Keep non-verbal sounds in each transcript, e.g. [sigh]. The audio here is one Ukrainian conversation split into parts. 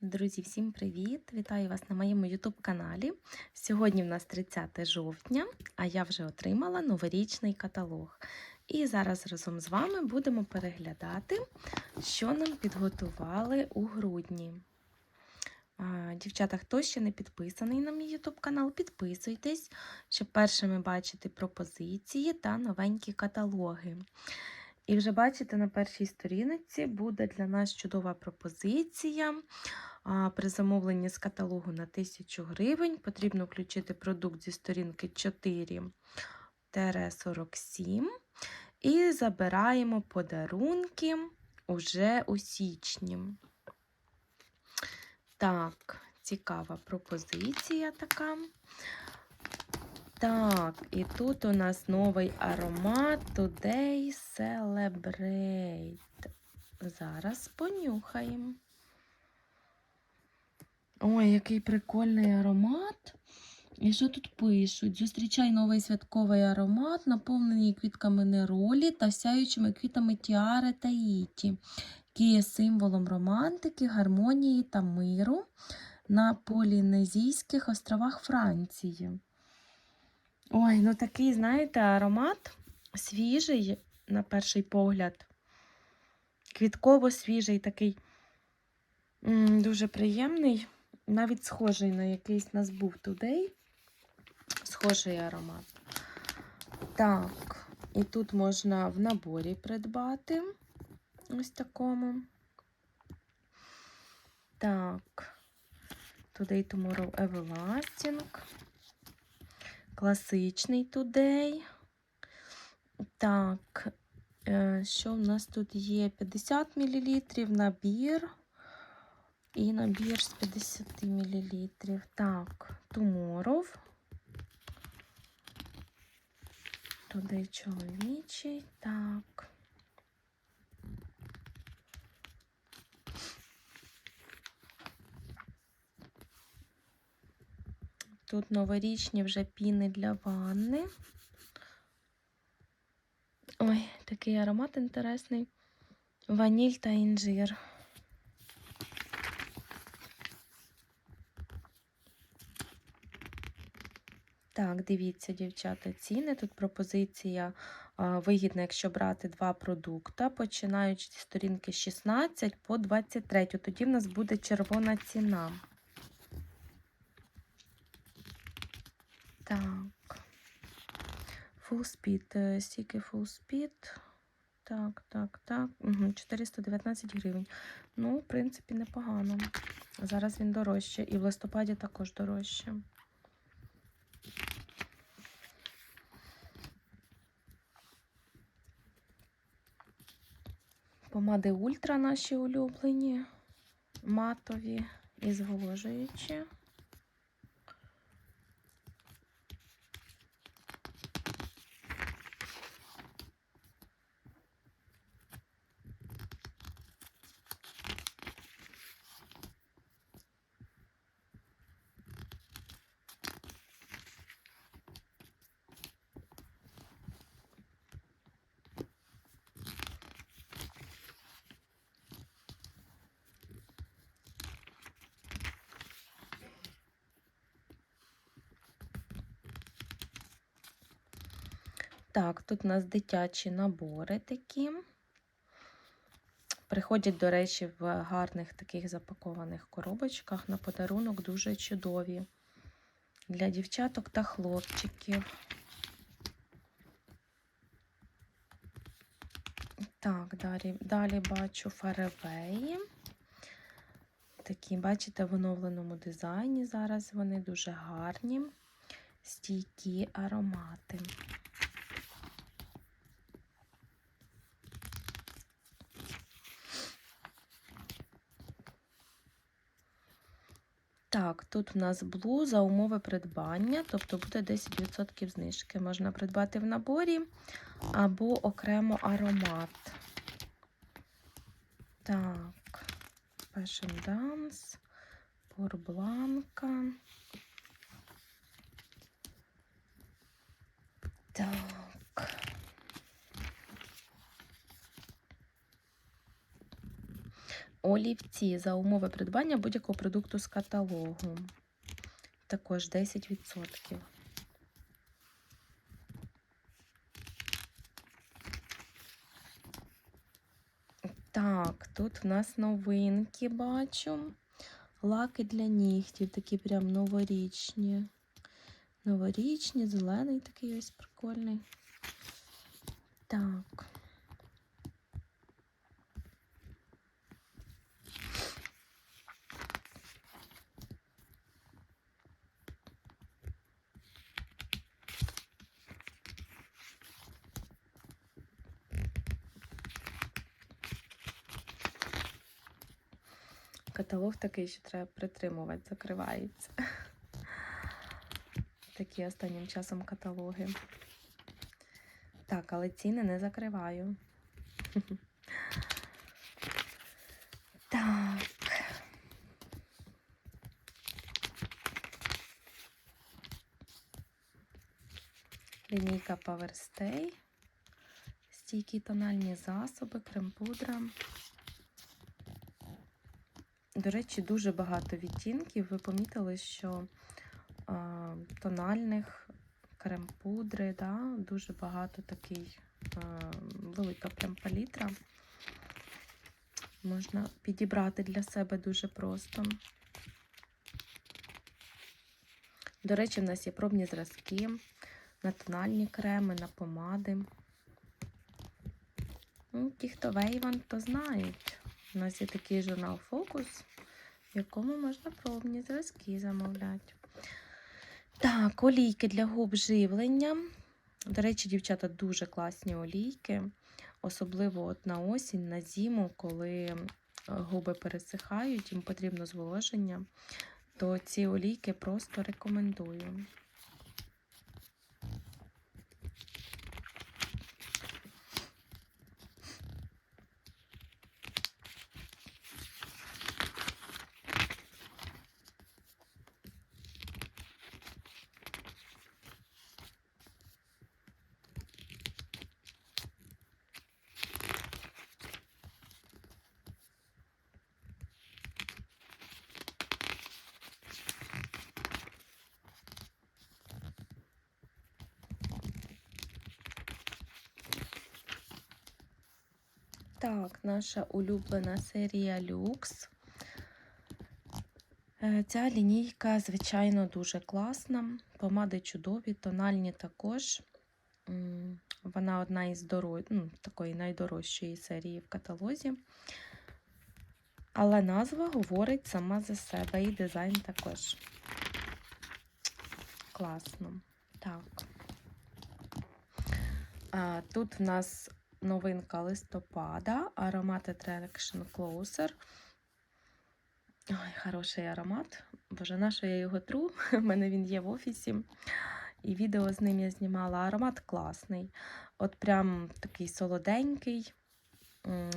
Друзі, всім привіт! Вітаю вас на моєму YouTube каналі. Сьогодні в нас 30 жовтня, а я вже отримала новорічний каталог. І зараз разом з вами будемо переглядати, що нам підготували у грудні. Дівчата, хто ще не підписаний на мій YouTube канал, підписуйтесь, щоб першими бачити пропозиції та новенькі каталоги. І вже бачите, на першій сторінці буде для нас чудова пропозиція. При замовленні з каталогу на 1000 гривень потрібно включити продукт зі сторінки 4-47 і забираємо подарунки уже у січні. Так, цікава пропозиція така. Так, і тут у нас новий аромат Today Celebrate. Зараз понюхаємо. Ой, який прикольний аромат. І що тут пишуть? Зустрічай новий святковий аромат, наповнений квітками неролі та сяючими квітами тіари та іті, який є символом романтики, гармонії та миру на Полінезійських островах Франції. Ой, ну такий, знаєте, аромат свіжий, на перший погляд. Квітково свіжий, такий дуже приємний. Навіть схожий на якийсь нас був Today. Схожий аромат. Так, і тут можна в наборі придбати. Ось такому. Так, Today Tomorrow Everlasting. Класичний тудей. Так, е, що в нас тут є? 50 мл набір. І набір з 50 мл. Так, Tomorrow. Туди чоловічий. Так. Тут новорічні вже піни для ванни. Ой, такий аромат інтересний. Ваніль та інжир. Так, дивіться, дівчата, ціни. Тут пропозиція а, вигідна, якщо брати два продукти, починаючи зі сторінки 16 по 23. Тоді в нас буде червона ціна. Так. Full speed. е, Стільки full speed. Так, так, так. Угу, 419 гривень. Ну, в принципі, непогано. Зараз він дорожче. І в листопаді також дорожче. Помади ультра наші улюблені, матові і зволожуючі. Так, тут у нас дитячі набори такі. Приходять, до речі, в гарних таких запакованих коробочках на подарунок дуже чудові для дівчаток та хлопчиків. Так, далі, далі бачу фаревеї. Такі, бачите, в оновленому дизайні зараз вони дуже гарні, стійкі аромати. Так, тут у нас блу за умови придбання, тобто буде 10% знижки. Можна придбати в наборі або окремо аромат. Так, Passion Dance, Порбланка. Так. Олівці за умови придбання будь-якого продукту з каталогу. Також 10%. Так, тут в нас новинки бачу. Лаки для нігтів, такі прям новорічні. Новорічні, зелений такий ось прикольний. Так. Каталог такий, що треба притримувати, закривається. [laughs] Такі останнім часом каталоги. Так, але ціни не закриваю. [laughs] Так. Лінійка Power Stay. Стійкі тональні засоби, крем-пудра. До речі, дуже багато відтінків. Ви помітили, що а, тональних крем-пудри, да, дуже багато такий а, велика прям палітра. Можна підібрати для себе дуже просто. До речі, в нас є пробні зразки на тональні креми, на помади. Ну, ті, хто Вейван, то знають. У нас є такий журнал Фокус, якому можна пробні зразки замовляти. Так, олійки для губ живлення. До речі, дівчата, дуже класні олійки. Особливо от на осінь, на зиму, коли губи пересихають, їм потрібно зволоження, то ці олійки просто рекомендую. Так, наша улюблена серія Люкс. Е, Ця лінійка, звичайно, дуже класна. Помади чудові, тональні також. Вона одна із доро... ну, такої найдорожчої серії в каталозі. Але назва говорить сама за себе, і дизайн також. Класно. Так. Тут в нас новинка листопада, аромат Attraction Closer. Ой, хороший аромат. Боже, на що я його тру? [laughs] У мене він є в офісі. І відео з ним я знімала. Аромат класний. От прям такий солоденький,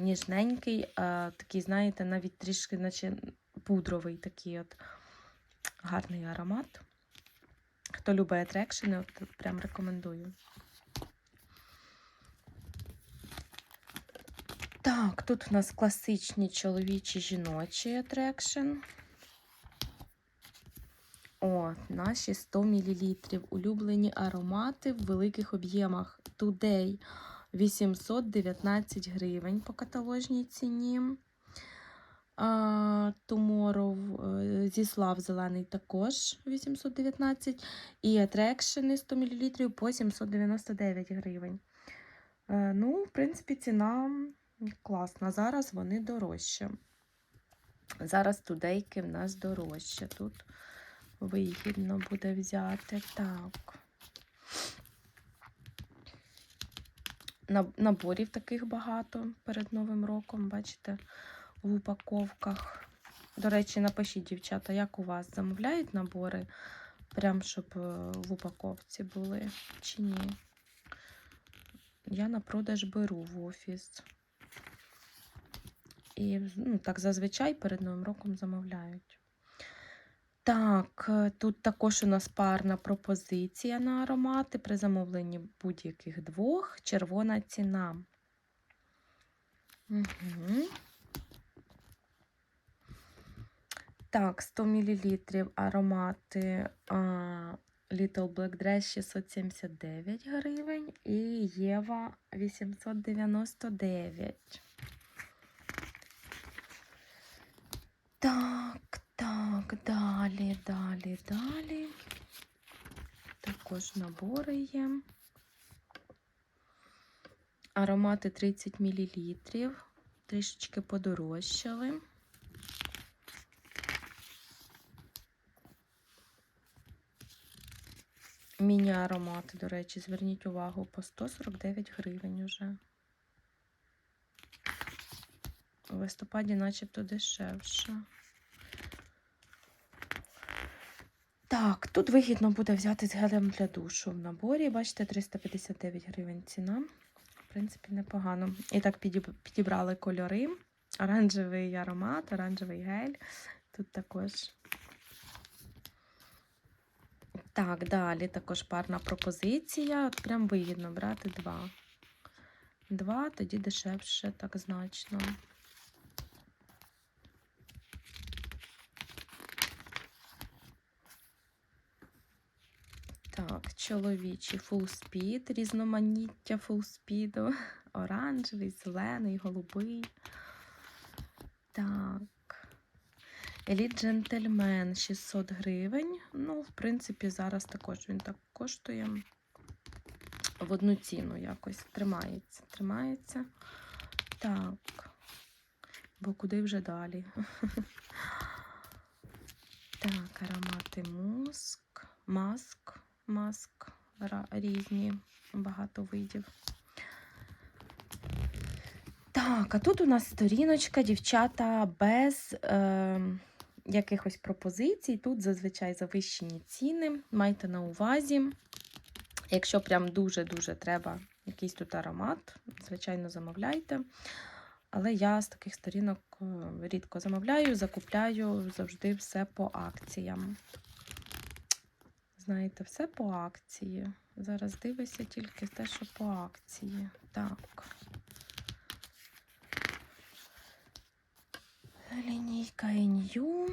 ніжненький, такий, знаєте, навіть трішки, наче пудровий такий от гарний аромат. Хто любить атрекшени, от прям рекомендую. Так, тут у нас класичні чоловічі жіночі атрекшн. О, наші 100 мл. Улюблені аромати в великих об'ємах. Today 819 гривень по каталожній ціні. Tomorrow е, зі слав зелений також 819. І атрекшени 100 мл по 799 гривень. Е, Ну, в принципі, ціна класна. Зараз вони дорожчі. Зараз тудейки в нас дорожче. Тут вигідно буде взяти. Так. Наборів таких багато перед Новим роком, бачите, в упаковках. До речі, напишіть, дівчата, як у вас замовляють набори, прям щоб е, в упаковці були чи ні. Я на продаж беру в офіс. І ну, так зазвичай перед Новим роком замовляють. Так, е, тут також у нас парна пропозиція на аромати при замовленні будь-яких двох. Червона ціна. Угу. Так, 100 мл аромати а, Little Black Dress 679 гривень і Єва 899. Так, так, далі, далі, далі. Також набори є. Аромати 30 мл. Трішечки подорожчали. Міні-аромати, до речі, зверніть увагу, по 149 гривень уже. У листопаді начебто дешевше. Так, тут вигідно буде взяти з гелем для душу в наборі. Бачите, 359 гривень ціна. В принципі, непогано. І так підібрали кольори. Оранжевий аромат, оранжевий гель. Тут також. Так, далі також парна пропозиція. От прям вигідно брати два. Два, тоді дешевше, так значно. Так, full speed, різноманіття full спіду. [laughs] Оранжевий, зелений, голубий. Так. Еліт Джентльмен 600 гривень. Ну, в принципі, зараз також він так коштує. В одну ціну якось тримається. Тримається. Так. Бо куди вже далі? [laughs] Так, аромати муск, маск, маск різні, багато видів. Так, а тут у нас сторіночка, дівчата, без е, якихось пропозицій. Тут зазвичай завищені ціни. Майте на увазі. Якщо прям дуже-дуже треба якийсь тут аромат, звичайно, замовляйте. Але я з таких сторінок е, рідко замовляю, закупляю завжди все по акціям. Знаєте, все по акції. Зараз дивися тільки те, що по акції. Так. Лінійка NU.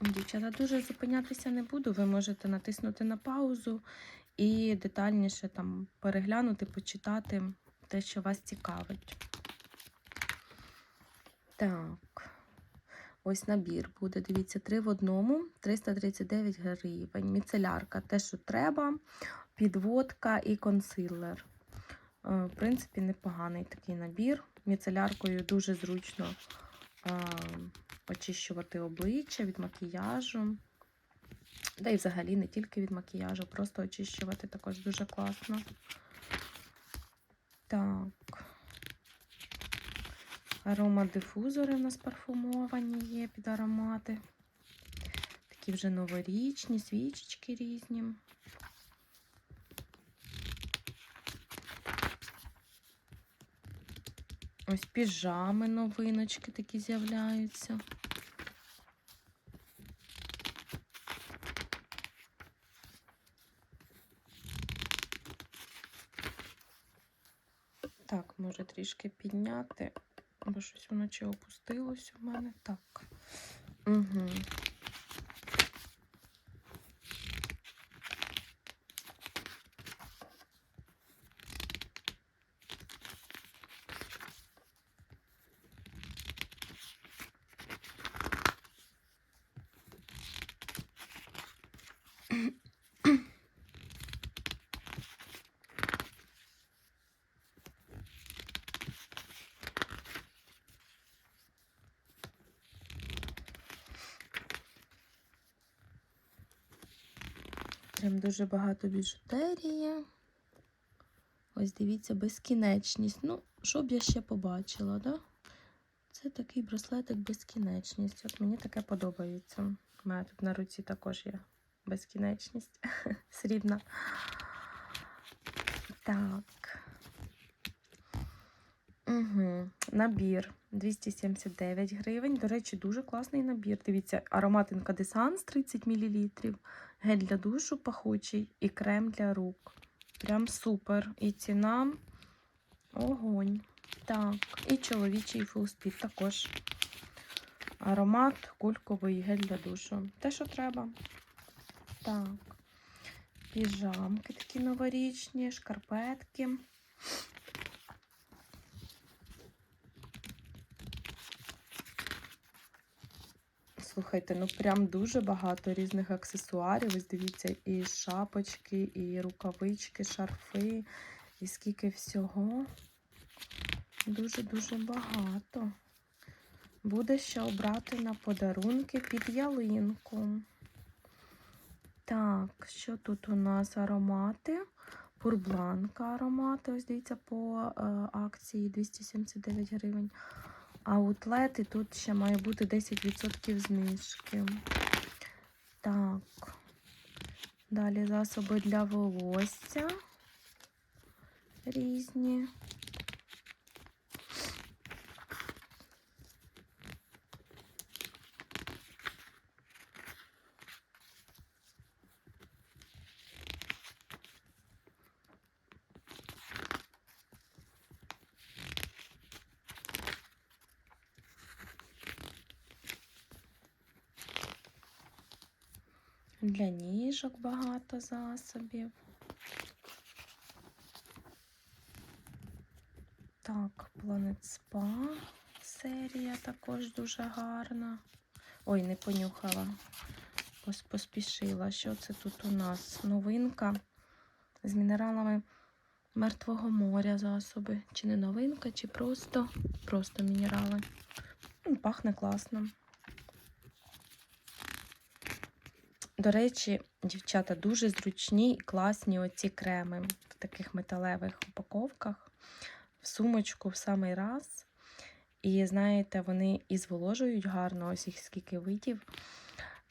Дівчата, дуже зупинятися не буду. Ви можете натиснути на паузу і детальніше там переглянути, почитати те, що вас цікавить. Так. Ось набір буде. Дивіться, 3 в одному, 339 гривень. Міцелярка, те, що треба, підводка і консилер. Е, В принципі, непоганий такий набір. Міцеляркою дуже зручно е, очищувати обличчя від макіяжу. Та й взагалі не тільки від макіяжу, просто очищувати також дуже класно. Так. Аромадифузори у нас парфумовані є під аромати. Такі вже новорічні, свічечки різні. Ось піжами новиночки такі з'являються. Так, може трішки підняти, бо щось воно чи опустилось у мене. Так. Угу. Дуже багато біжутерії. Ось дивіться, безкінечність. Ну, що б я ще побачила, да? Це такий браслетик безкінечність. От мені таке подобається. У мене тут на руці також є безкінечність [laughs] срібна. Так. Угу. Набір 279 гривень. До речі, дуже класний набір. Дивіться, аромат інкадесанс 30 мл, гель для душу пахучий і крем для рук. Прям супер. І ціна огонь. Так, і чоловічий фулспід також. Аромат кульковий гель для душу. Те, що треба. Так. Піжамки такі новорічні, шкарпетки. Слухайте, ну прям дуже багато різних аксесуарів. Ось дивіться, і шапочки, і рукавички, шарфи, і скільки всього. Дуже-дуже багато. Буде що обрати на подарунки під ялинку. Так, що тут у нас аромати? Пурбланка аромати. Ось дивіться, по е, акції 279 гривень. Аутлети тут ще має бути 10% знижки. Так. Далі засоби для волосся різні. Для ніжок багато засобів. Так, Planet Spa серія також дуже гарна. Ой, не понюхала, поспішила. Що це тут у нас? Новинка з мінералами Мертвого моря засоби. Чи не новинка, чи просто, просто мінерали. Пахне класно. До речі, дівчата, дуже зручні і класні оці креми в таких металевих упаковках, в сумочку в самий раз. І знаєте, вони і зволожують гарно, ось їх скільки видів,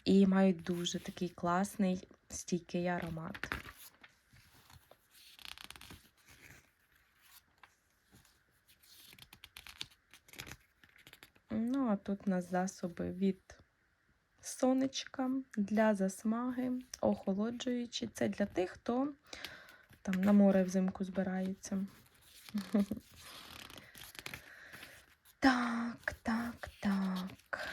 і мають дуже такий класний стійкий аромат. Ну, а тут у нас засоби від сонечка для засмаги, охолоджуючі. Це для тих, хто там на море взимку збирається. [laughs] Так, так, так.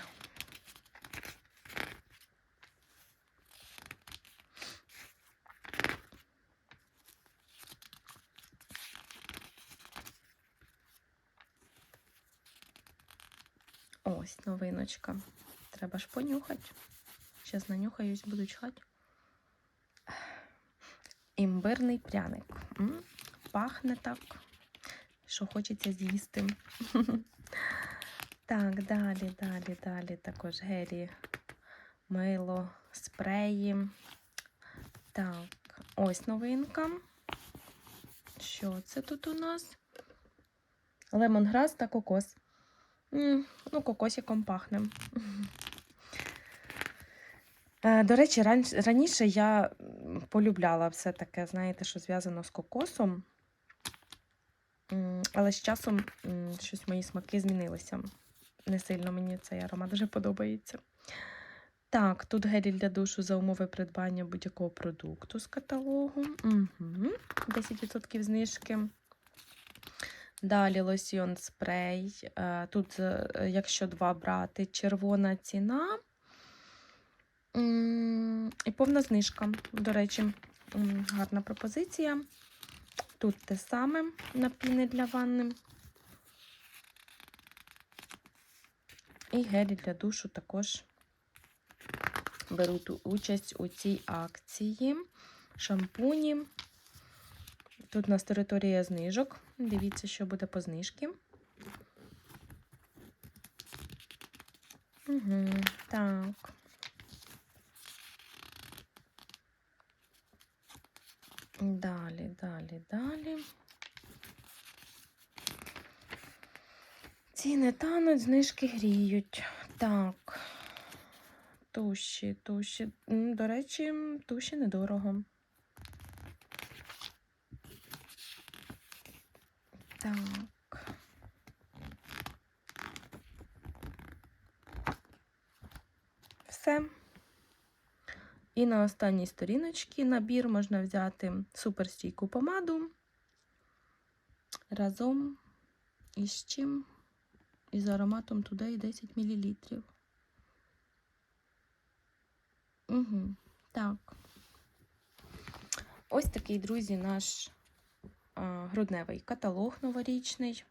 Ось новиночка. Треба ж понюхати. Зараз нанюхаюсь, буду чхати. Імбирний пряник. М, Пахне так, що хочеться з'їсти. [laughs] Так, далі, далі, далі також гелі, мило, спреї. Так, ось новинка. Що це тут у нас? Лемонграс та кокос. М, Ну, кокосиком пахне. [laughs] Е, До речі, раніше я полюбляла все таке, знаєте, що зв'язано з кокосом. Але з часом щось мої смаки змінилися. Не сильно мені цей аромат вже подобається. Так, тут гелі для душу за умови придбання будь-якого продукту з каталогу. Угу. 10% знижки. Далі лосьйон спрей. Е, Тут, е, якщо два брати, червона ціна. І повна знижка. До речі, гарна пропозиція. Тут те саме напіни для ванни. І гелі для душу також беруть участь у цій акції. Шампуні. Тут у нас територія знижок. Дивіться, що буде по знижки. Угу, так. Далі, далі, далі. Ціни тануть, знижки гріють. Так. Туші, туші. До речі, туші недорого. Так. Все. І на останній сторіночці набір можна взяти суперстійку помаду разом із чим? Із ароматом Today 10 мл. Угу. Так. Ось такий, друзі, наш грудневий каталог новорічний.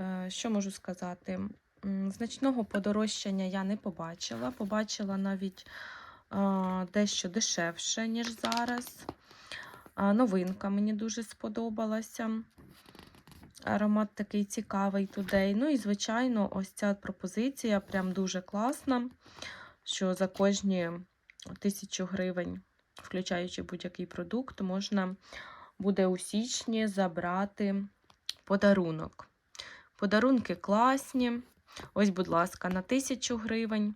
Е, Що можу сказати? Значного подорожчання я не побачила. Побачила навіть дещо дешевше, ніж зараз. Новинка мені дуже сподобалася. Аромат такий цікавий тудей. Ну і, звичайно, ось ця пропозиція прям дуже класна, що за кожні тисячу гривень, включаючи будь-який продукт, можна буде у січні забрати подарунок. Подарунки класні. Ось, будь ласка, на 1000 гривень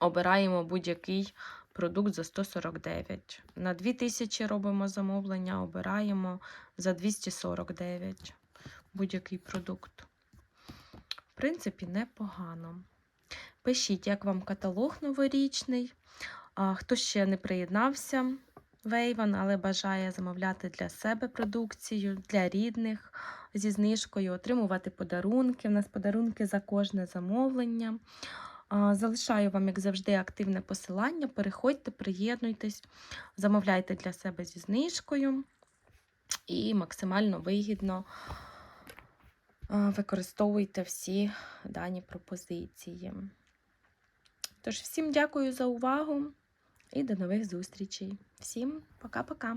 обираємо будь-який продукт за 149. На 2000 робимо замовлення, обираємо за 249 будь-який продукт. В принципі, непогано. Пишіть, як вам каталог новорічний. Хто ще не приєднався в Avon, але бажає замовляти для себе продукцію, для рідних зі знижкою, отримувати подарунки. У нас подарунки за кожне замовлення. Залишаю вам, як завжди, активне посилання. Переходьте, приєднуйтесь, замовляйте для себе зі знижкою і максимально вигідно використовуйте всі дані пропозиції. Тож, всім дякую за увагу і до нових зустрічей. Всім пока-пока!